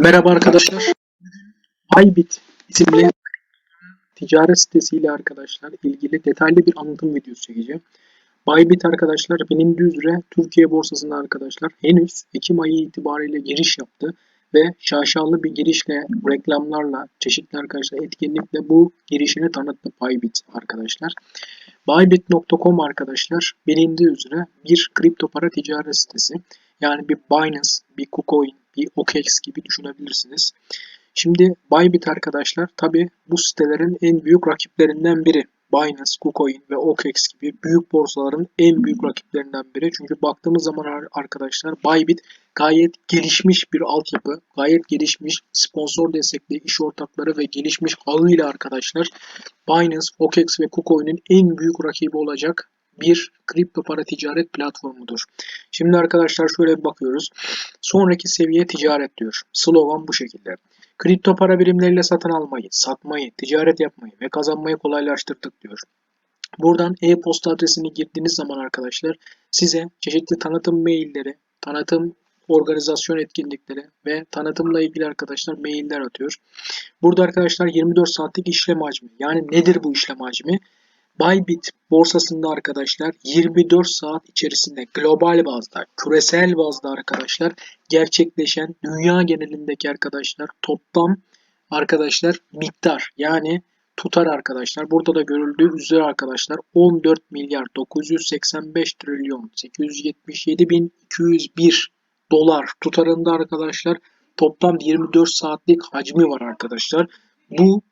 Merhaba arkadaşlar. Bybit isimli ticaret sitesiyle arkadaşlar ilgili detaylı bir anlatım videosu çekeceğim. Bybit arkadaşlar bilindiği üzere Türkiye borsasında arkadaşlar henüz Ekim ayı itibariyle giriş yaptı ve şaşalı bir girişle reklamlarla çeşitli arkadaşlar etkinlikle bu girişini tanıttı Bybit arkadaşlar. Bybit.com arkadaşlar bilindiği üzere bir kripto para ticaret sitesi. Yani bir Binance, bir KuCoin, bir OKEx gibi düşünebilirsiniz. Şimdi Bybit arkadaşlar tabi bu sitelerin en büyük rakiplerinden biri. Binance, KuCoin ve OKEx gibi büyük borsaların en büyük rakiplerinden biri. Çünkü baktığımız zaman arkadaşlar Bybit gayet gelişmiş bir altyapı, gayet gelişmiş sponsor destekli iş ortakları ve gelişmiş ağıyla arkadaşlar Binance, OKEx ve KuCoin'in en büyük rakibi olacak bir kripto para ticaret platformudur. Şimdi arkadaşlar şöyle bir bakıyoruz. Sonraki seviye ticaret diyor. Slogan bu şekilde. Kripto para birimleriyle satın almayı, satmayı, ticaret yapmayı ve kazanmayı kolaylaştırdık diyor. Buradan e-posta adresini girdiğiniz zaman arkadaşlar size çeşitli tanıtım mailleri, tanıtım organizasyon etkinlikleri ve tanıtımla ilgili arkadaşlar mailler atıyor. Burada arkadaşlar 24 saatlik işlem hacmi. Yani nedir bu işlem hacmi? Bybit borsasında arkadaşlar 24 saat içerisinde global bazda, küresel bazda arkadaşlar gerçekleşen dünya genelindeki arkadaşlar toplam arkadaşlar miktar yani tutar arkadaşlar. Burada da görüldüğü üzere arkadaşlar 14 milyar 985 trilyon 877 bin 201 dolar tutarında arkadaşlar toplam 24 saatlik hacmi var arkadaşlar. Bu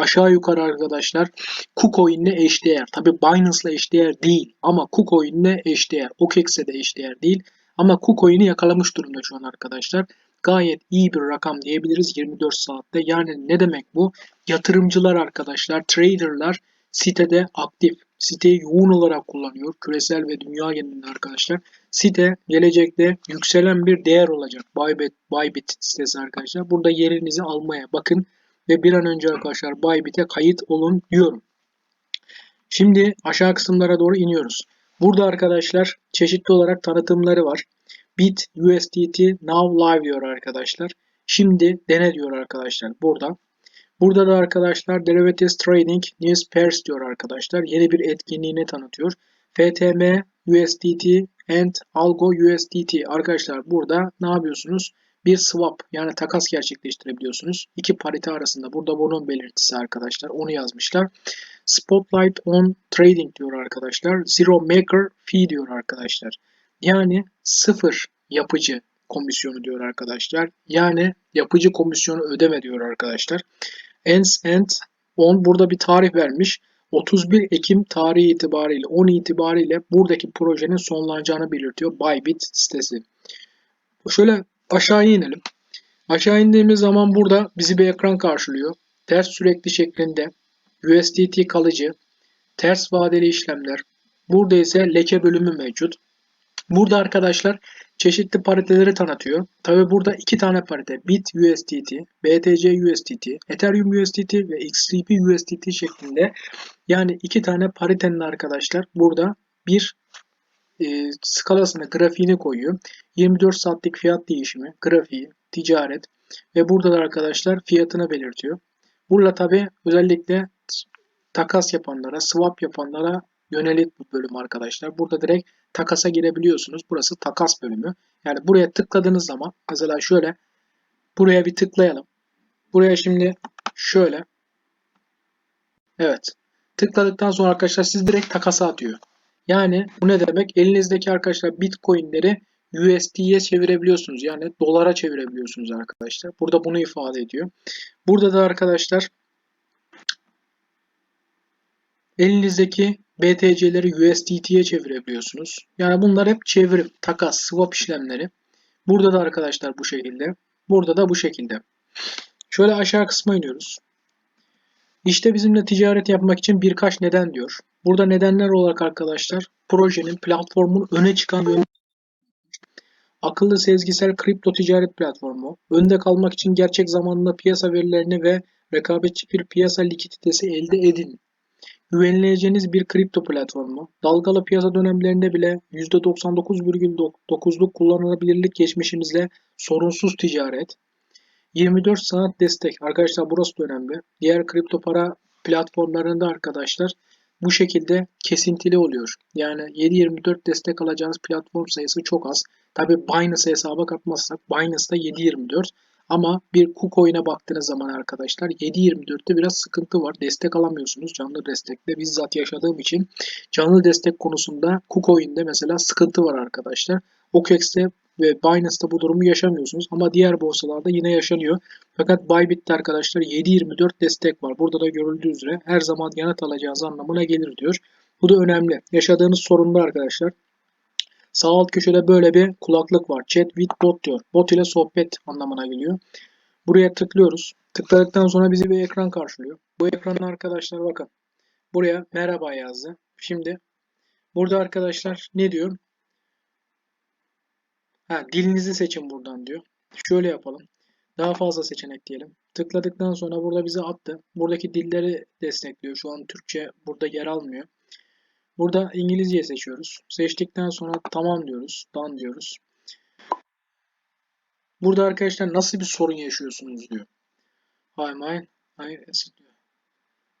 aşağı yukarı arkadaşlar KuCoin ile eşdeğer. Tabi Binance ile eşdeğer değil ama KuCoin ile eşdeğer. OKEX'e de eşdeğer değil. Ama KuCoin'i yakalamış durumda şu an arkadaşlar. Gayet iyi bir rakam diyebiliriz 24 saatte. Yani ne demek bu? Yatırımcılar arkadaşlar, traderlar sitede aktif. Siteyi yoğun olarak kullanıyor. Küresel ve dünya genelinde arkadaşlar. Site gelecekte yükselen bir değer olacak. Bybit, Bybit sitesi arkadaşlar. Burada yerinizi almaya bakın ve bir an önce arkadaşlar Bybit'e kayıt olun diyorum. Şimdi aşağı kısımlara doğru iniyoruz. Burada arkadaşlar çeşitli olarak tanıtımları var. Bit USDT Now Live diyor arkadaşlar. Şimdi dene diyor arkadaşlar burada. Burada da arkadaşlar Derivatives Trading News Pairs diyor arkadaşlar. Yeni bir etkinliğini tanıtıyor. FTM USDT and Algo USDT arkadaşlar burada ne yapıyorsunuz? Bir swap yani takas gerçekleştirebiliyorsunuz. İki parite arasında. Burada bunun belirtisi arkadaşlar. Onu yazmışlar. Spotlight on Trading diyor arkadaşlar. Zero Maker Fee diyor arkadaşlar. Yani sıfır yapıcı komisyonu diyor arkadaşlar. Yani yapıcı komisyonu ödeme diyor arkadaşlar. Ends and on burada bir tarih vermiş. 31 Ekim tarihi itibariyle 10 itibariyle buradaki projenin sonlanacağını belirtiyor Bybit sitesi. Şöyle aşağıya inelim. Aşağı indiğimiz zaman burada bizi bir ekran karşılıyor. Ters sürekli şeklinde USDT kalıcı, ters vadeli işlemler. Burada ise leke bölümü mevcut. Burada arkadaşlar çeşitli pariteleri tanıtıyor. Tabi burada iki tane parite BIT USDT, BTC USDT, Ethereum USDT ve XRP USDT şeklinde yani iki tane paritenin arkadaşlar burada bir e, skalasına grafiğini koyuyor. 24 saatlik fiyat değişimi, grafiği, ticaret ve burada da arkadaşlar fiyatını belirtiyor. Burada tabi özellikle takas yapanlara, swap yapanlara yönelik bu bölüm arkadaşlar. Burada direkt takasa girebiliyorsunuz. Burası takas bölümü. Yani buraya tıkladığınız zaman mesela şöyle buraya bir tıklayalım. Buraya şimdi şöyle Evet. Tıkladıktan sonra arkadaşlar siz direkt takasa atıyor. Yani bu ne demek? Elinizdeki arkadaşlar Bitcoin'leri USD'ye çevirebiliyorsunuz. Yani dolara çevirebiliyorsunuz arkadaşlar. Burada bunu ifade ediyor. Burada da arkadaşlar elinizdeki BTC'leri USDT'ye çevirebiliyorsunuz. Yani bunlar hep çevirim, takas, swap işlemleri. Burada da arkadaşlar bu şekilde. Burada da bu şekilde. Şöyle aşağı kısma iniyoruz. İşte bizimle ticaret yapmak için birkaç neden diyor. Burada nedenler olarak arkadaşlar projenin, platformun öne çıkan yönü akıllı sezgisel kripto ticaret platformu, önde kalmak için gerçek zamanlı piyasa verilerini ve rekabetçi bir piyasa likiditesi elde edin. Güvenileceğiniz bir kripto platformu, dalgalı piyasa dönemlerinde bile %99,9'luk kullanılabilirlik geçmişimizle sorunsuz ticaret, 24 saat destek. Arkadaşlar burası da önemli. Diğer kripto para platformlarında arkadaşlar bu şekilde kesintili oluyor. Yani 7-24 destek alacağınız platform sayısı çok az. Tabi Binance hesaba katmazsak Binance'da 7-24 ama bir KuCoin'e baktığınız zaman arkadaşlar 7.24'te biraz sıkıntı var. Destek alamıyorsunuz canlı destekle. Bizzat yaşadığım için canlı destek konusunda KuCoin'de mesela sıkıntı var arkadaşlar. OKEX'te ve Binance'da bu durumu yaşamıyorsunuz ama diğer borsalarda yine yaşanıyor. Fakat Bybit'te arkadaşlar 7.24 destek var. Burada da görüldüğü üzere her zaman yanıt alacağınız anlamına gelir diyor. Bu da önemli. Yaşadığınız sorunlar arkadaşlar. Sağ alt köşede böyle bir kulaklık var. Chat with bot diyor. Bot ile sohbet anlamına geliyor. Buraya tıklıyoruz. Tıkladıktan sonra bizi bir ekran karşılıyor. Bu ekranda arkadaşlar bakın. Buraya merhaba yazdı. Şimdi burada arkadaşlar ne diyor? Ha, dilinizi seçin buradan diyor. Şöyle yapalım. Daha fazla seçenek diyelim. Tıkladıktan sonra burada bize attı. Buradaki dilleri destekliyor. Şu an Türkçe burada yer almıyor. Burada İngilizce seçiyoruz. Seçtikten sonra tamam diyoruz. Done diyoruz. Burada arkadaşlar nasıl bir sorun yaşıyorsunuz diyor. Hi. Hi, diyor.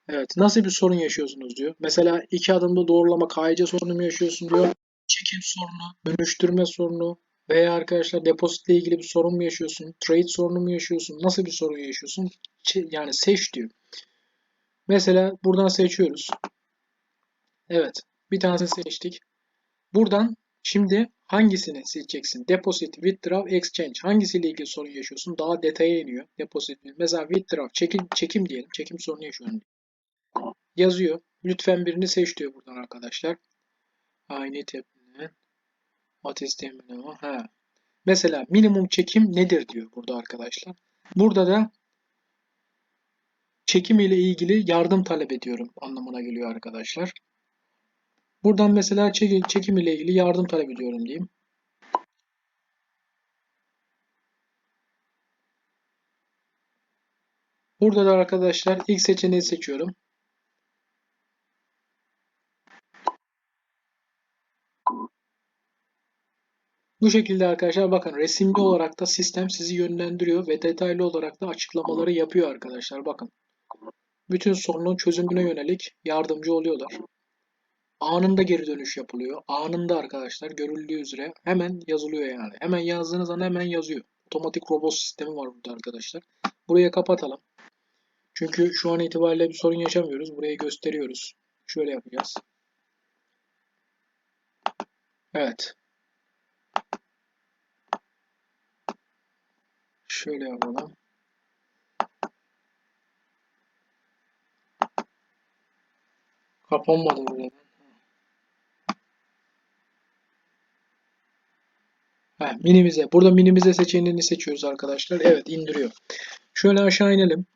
Evet. Nasıl bir sorun yaşıyorsunuz diyor. Mesela iki adımda doğrulama KYC sorunu mu yaşıyorsun diyor. Çekim sorunu, dönüştürme sorunu veya arkadaşlar depozitle ilgili bir sorun mu yaşıyorsun? Trade sorunu mu yaşıyorsun? Nasıl bir sorun yaşıyorsun? Yani seç diyor. Mesela buradan seçiyoruz. Evet. Bir tanesini seçtik. Buradan şimdi hangisini seçeceksin? Deposit, withdraw, exchange. Hangisiyle ilgili sorun yaşıyorsun? Daha detaya iniyor. Deposit. Mesela withdraw, çekim, çekim diyelim. Çekim sorunu yaşıyorum. Yazıyor. Lütfen birini seç diyor buradan arkadaşlar. I need a What is minimum? Ha. Mesela minimum çekim nedir diyor burada arkadaşlar. Burada da çekim ile ilgili yardım talep ediyorum anlamına geliyor arkadaşlar. Buradan mesela çekim ile ilgili yardım talep ediyorum diyeyim. Burada da arkadaşlar ilk seçeneği seçiyorum. Bu şekilde arkadaşlar bakın resimli olarak da sistem sizi yönlendiriyor ve detaylı olarak da açıklamaları yapıyor arkadaşlar. Bakın. Bütün sorunun çözümüne yönelik yardımcı oluyorlar. Anında geri dönüş yapılıyor. Anında arkadaşlar görüldüğü üzere hemen yazılıyor yani. Hemen yazdığınız an hemen yazıyor. Otomatik robot sistemi var burada arkadaşlar. Buraya kapatalım. Çünkü şu an itibariyle bir sorun yaşamıyoruz. Burayı gösteriyoruz. Şöyle yapacağız. Evet. Şöyle yapalım. Kapanmadı buraya. Heh, minimize. Burada minimize seçeneğini seçiyoruz arkadaşlar. Evet indiriyor. Şöyle aşağı inelim.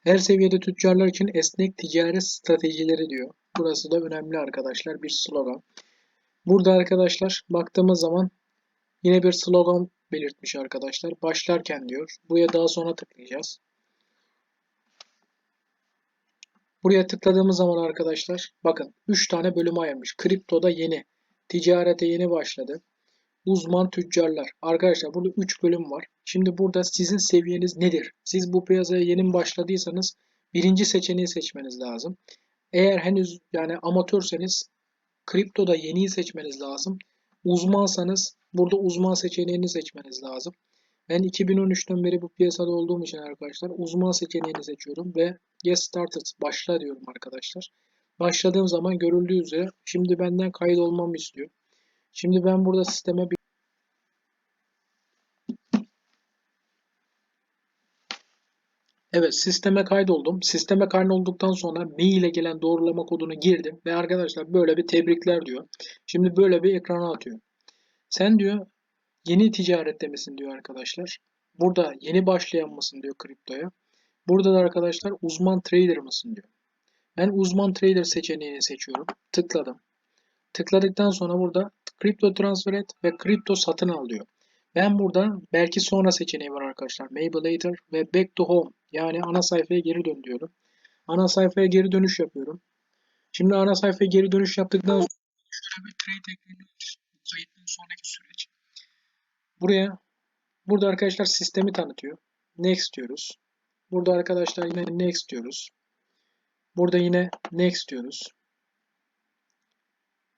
Her seviyede tüccarlar için esnek ticaret stratejileri diyor. Burası da önemli arkadaşlar. Bir slogan. Burada arkadaşlar baktığımız zaman yine bir slogan belirtmiş arkadaşlar. Başlarken diyor. Buraya daha sonra tıklayacağız. Buraya tıkladığımız zaman arkadaşlar bakın 3 tane bölüm ayırmış. Kriptoda yeni. Ticarete yeni başladı. Uzman tüccarlar. Arkadaşlar burada 3 bölüm var. Şimdi burada sizin seviyeniz nedir? Siz bu piyasaya yeni başladıysanız birinci seçeneği seçmeniz lazım. Eğer henüz yani amatörseniz kriptoda yeniyi seçmeniz lazım. Uzmansanız burada uzman seçeneğini seçmeniz lazım. Ben 2013'ten beri bu piyasada olduğum için arkadaşlar uzman seçeneğini seçiyorum ve Get Started başla diyorum arkadaşlar. Başladığım zaman görüldüğü üzere şimdi benden kayıt olmamı istiyor. Şimdi ben burada sisteme bir Evet sisteme kaydoldum. Sisteme kaydolduktan sonra mail ile gelen doğrulama kodunu girdim ve arkadaşlar böyle bir tebrikler diyor. Şimdi böyle bir ekrana atıyor. Sen diyor yeni ticarette misin diyor arkadaşlar. Burada yeni başlayan mısın diyor kriptoya. Burada da arkadaşlar uzman trader mısın diyor. Ben uzman trader seçeneğini seçiyorum. Tıkladım. Tıkladıktan sonra burada kripto transfer et ve kripto satın al diyor. Ben burada belki sonra seçeneği var arkadaşlar. Maybe later ve back to home. Yani ana sayfaya geri dön diyorum. Ana sayfaya geri dönüş yapıyorum. Şimdi ana sayfaya geri dönüş yaptıktan sonra şöyle bir trade ekleniyor. Sonraki süreç. Buraya Burada arkadaşlar sistemi tanıtıyor. Next diyoruz. Burada arkadaşlar yine next diyoruz. Burada yine next diyoruz.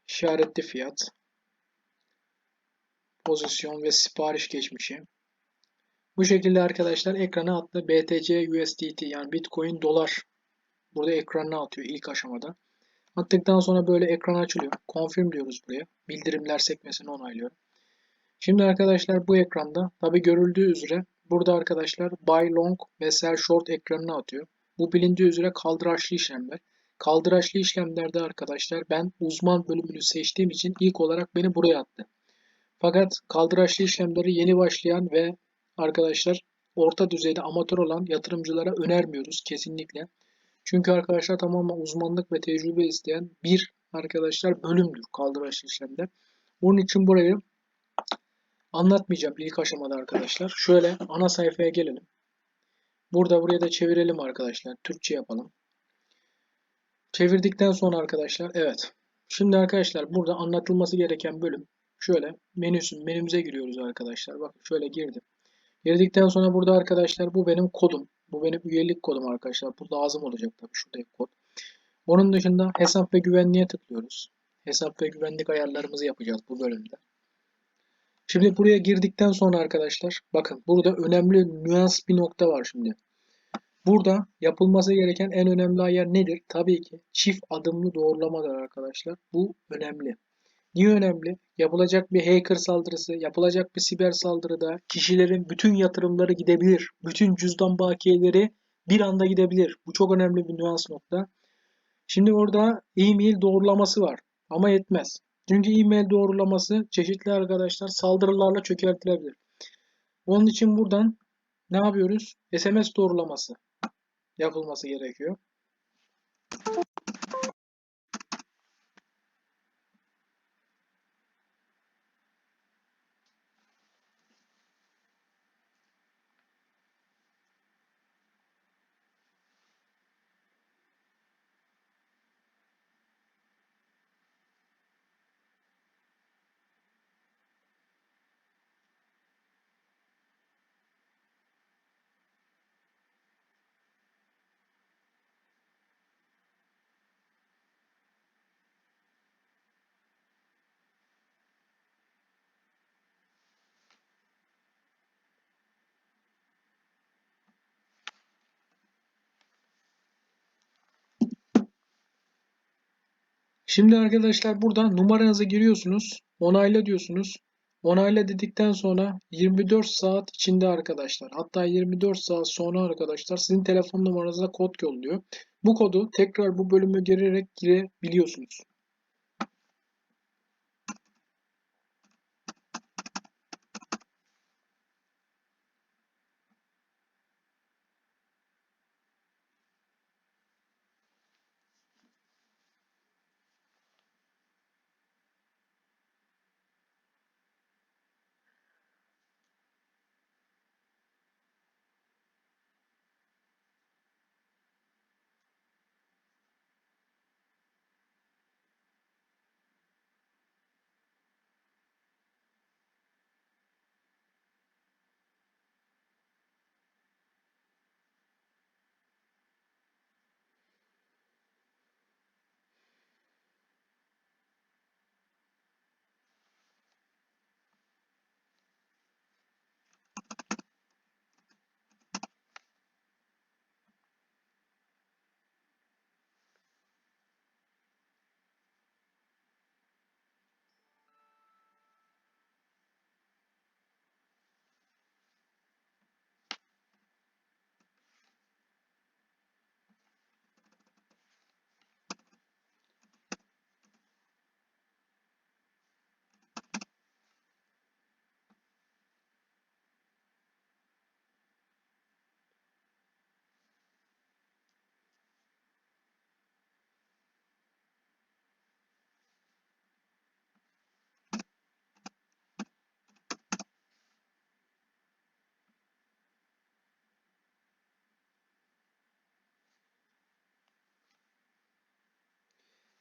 İşaretli fiyat. Pozisyon ve sipariş geçmişi. Bu şekilde arkadaşlar ekrana attı. BTC USDT yani Bitcoin dolar burada ekranına atıyor ilk aşamada. Attıktan sonra böyle ekran açılıyor. Confirm diyoruz buraya. Bildirimler sekmesini onaylıyorum. Şimdi arkadaşlar bu ekranda tabi görüldüğü üzere burada arkadaşlar buy long ve sell short ekranına atıyor. Bu bilindiği üzere kaldıraçlı işlemler. Kaldıraçlı işlemlerde arkadaşlar ben uzman bölümünü seçtiğim için ilk olarak beni buraya attı. Fakat kaldıraçlı işlemleri yeni başlayan ve arkadaşlar orta düzeyde amatör olan yatırımcılara önermiyoruz kesinlikle. Çünkü arkadaşlar tamamen uzmanlık ve tecrübe isteyen bir arkadaşlar bölümdür kaldıraçlı işlemler. Bunun için burayı anlatmayacağım ilk aşamada arkadaşlar. Şöyle ana sayfaya gelelim. Burada buraya da çevirelim arkadaşlar. Türkçe yapalım. Çevirdikten sonra arkadaşlar evet. Şimdi arkadaşlar burada anlatılması gereken bölüm şöyle menüsün menümüze giriyoruz arkadaşlar. Bakın şöyle girdim. Girdikten sonra burada arkadaşlar bu benim kodum. Bu benim üyelik kodum arkadaşlar. Bu lazım olacak tabii şuradaki kod. Onun dışında hesap ve güvenliğe tıklıyoruz. Hesap ve güvenlik ayarlarımızı yapacağız bu bölümde. Şimdi buraya girdikten sonra arkadaşlar bakın burada önemli nüans bir nokta var şimdi. Burada yapılması gereken en önemli ayar nedir? Tabii ki çift adımlı doğrulamadır arkadaşlar. Bu önemli. Niye önemli? Yapılacak bir hacker saldırısı, yapılacak bir siber saldırıda kişilerin bütün yatırımları gidebilir. Bütün cüzdan bakiyeleri bir anda gidebilir. Bu çok önemli bir nüans nokta. Şimdi orada e-mail doğrulaması var ama yetmez. Çünkü e-mail doğrulaması çeşitli arkadaşlar saldırılarla çökertilebilir. Onun için buradan ne yapıyoruz? SMS doğrulaması yapılması gerekiyor. Şimdi arkadaşlar burada numaranızı giriyorsunuz. Onayla diyorsunuz. Onayla dedikten sonra 24 saat içinde arkadaşlar hatta 24 saat sonra arkadaşlar sizin telefon numaranıza kod yolluyor. Bu kodu tekrar bu bölümü girerek girebiliyorsunuz.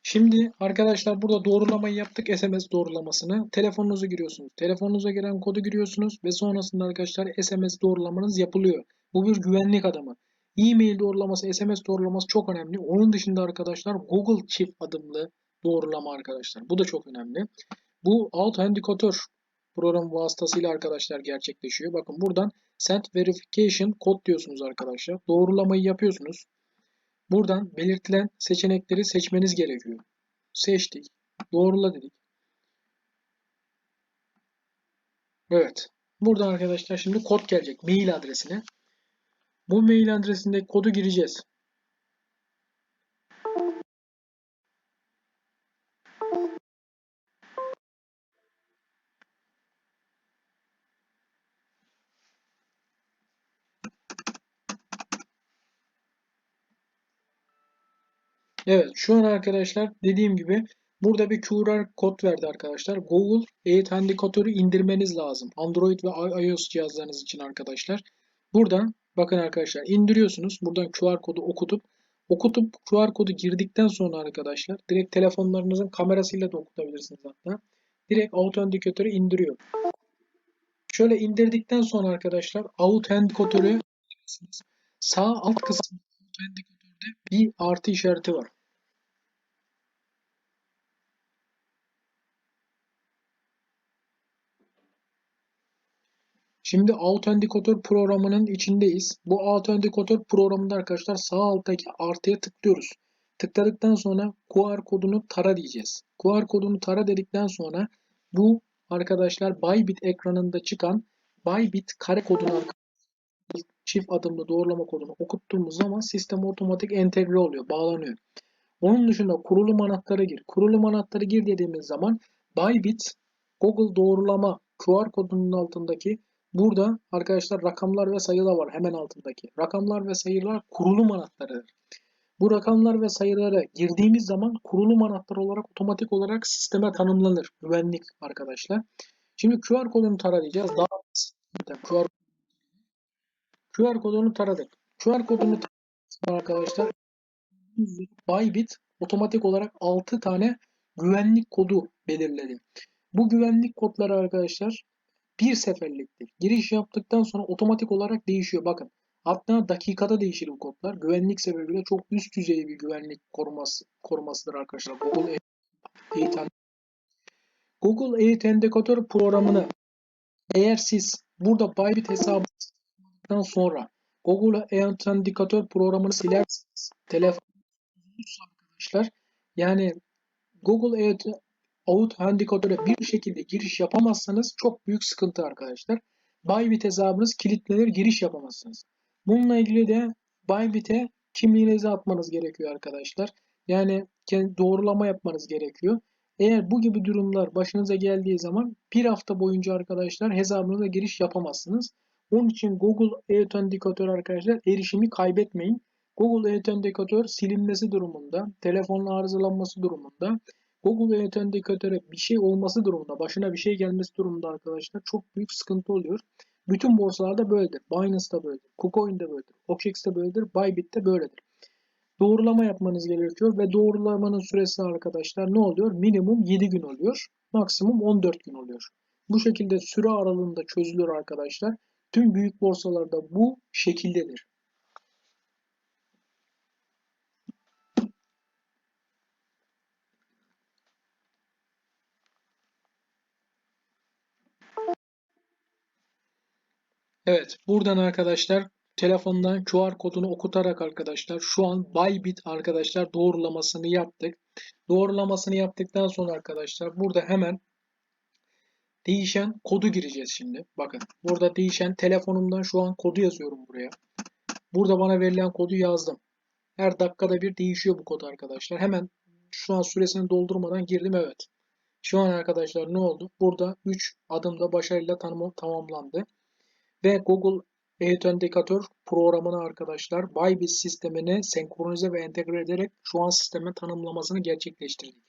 Şimdi arkadaşlar burada doğrulamayı yaptık. SMS doğrulamasını. Telefonunuzu giriyorsunuz. Telefonunuza giren kodu giriyorsunuz ve sonrasında arkadaşlar SMS doğrulamanız yapılıyor. Bu bir güvenlik adımı. E-mail doğrulaması, SMS doğrulaması çok önemli. Onun dışında arkadaşlar Google çift adımlı doğrulama arkadaşlar. Bu da çok önemli. Bu Authenticator program vasıtasıyla arkadaşlar gerçekleşiyor. Bakın buradan Send Verification Code diyorsunuz arkadaşlar. Doğrulamayı yapıyorsunuz. Buradan belirtilen seçenekleri seçmeniz gerekiyor. Seçtik. Doğrula dedik. Evet. Buradan arkadaşlar şimdi kod gelecek mail adresine. Bu mail adresindeki kodu gireceğiz. Evet şu an arkadaşlar dediğim gibi burada bir QR kod verdi arkadaşlar. Google Authenticator'ı indirmeniz lazım. Android ve iOS cihazlarınız için arkadaşlar. Buradan bakın arkadaşlar indiriyorsunuz. Buradan QR kodu okutup okutup QR kodu girdikten sonra arkadaşlar direkt telefonlarınızın kamerasıyla da okutabilirsiniz hatta. Direkt Authenticator'ı indiriyor. Şöyle indirdikten sonra arkadaşlar Authenticator'ı sağ alt kısmında Authenticator'da bir artı işareti var. Şimdi Authenticator programının içindeyiz. Bu Authenticator programında arkadaşlar sağ alttaki artıya tıklıyoruz. Tıkladıktan sonra QR kodunu tara diyeceğiz. QR kodunu tara dedikten sonra bu arkadaşlar Bybit ekranında çıkan Bybit kare kodunu çift adımlı doğrulama kodunu okuttuğumuz zaman sistem otomatik entegre oluyor, bağlanıyor. Onun dışında kurulum anahtarı gir. Kurulum anahtarı gir dediğimiz zaman Bybit Google doğrulama QR kodunun altındaki Burada arkadaşlar rakamlar ve sayılar var hemen altındaki. Rakamlar ve sayılar kurulum anahtarıdır. Bu rakamlar ve sayılara girdiğimiz zaman kurulum anahtarı olarak otomatik olarak sisteme tanımlanır. Güvenlik arkadaşlar. Şimdi QR kodunu tarayacağız. Daha QR, QR kodunu taradık. QR kodunu taradık arkadaşlar. Bybit otomatik olarak 6 tane güvenlik kodu belirledi. Bu güvenlik kodları arkadaşlar bir seferliktir. Giriş yaptıktan sonra otomatik olarak değişiyor. Bakın hatta dakikada değişir bu kodlar. Güvenlik sebebiyle çok üst düzey bir güvenlik koruması, korumasıdır arkadaşlar. Google Authenticator Google Authenticator programını eğer siz burada Bybit hesabından sonra Google Authenticator programını silerseniz telefonunuz arkadaşlar yani Google Authenticator'a bir şekilde giriş yapamazsanız çok büyük sıkıntı arkadaşlar. Bybit hesabınız kilitlenir giriş yapamazsınız. Bununla ilgili de Bybit'e kimliğinizi atmanız gerekiyor arkadaşlar. Yani doğrulama yapmanız gerekiyor. Eğer bu gibi durumlar başınıza geldiği zaman bir hafta boyunca arkadaşlar hesabınıza giriş yapamazsınız. Onun için Google Authenticator arkadaşlar erişimi kaybetmeyin. Google Authenticator silinmesi durumunda, telefonun arızalanması durumunda Google Authenticator'e bir şey olması durumunda, başına bir şey gelmesi durumunda arkadaşlar çok büyük sıkıntı oluyor. Bütün borsalarda böyledir. Binance'da böyledir. KuCoin'de böyledir. OKEx'te böyledir. Bybit'te böyledir. Doğrulama yapmanız gerekiyor ve doğrulamanın süresi arkadaşlar ne oluyor? Minimum 7 gün oluyor. Maksimum 14 gün oluyor. Bu şekilde süre aralığında çözülür arkadaşlar. Tüm büyük borsalarda bu şekildedir. Evet buradan arkadaşlar telefondan QR kodunu okutarak arkadaşlar şu an Bybit arkadaşlar doğrulamasını yaptık. Doğrulamasını yaptıktan sonra arkadaşlar burada hemen değişen kodu gireceğiz şimdi. Bakın burada değişen telefonumdan şu an kodu yazıyorum buraya. Burada bana verilen kodu yazdım. Her dakikada bir değişiyor bu kod arkadaşlar. Hemen şu an süresini doldurmadan girdim evet. Şu an arkadaşlar ne oldu? Burada 3 adımda başarıyla tanım tamamlandı ve Google Authenticator programını arkadaşlar Bybit sistemine senkronize ve entegre ederek şu an sistemin tanımlamasını gerçekleştirdik.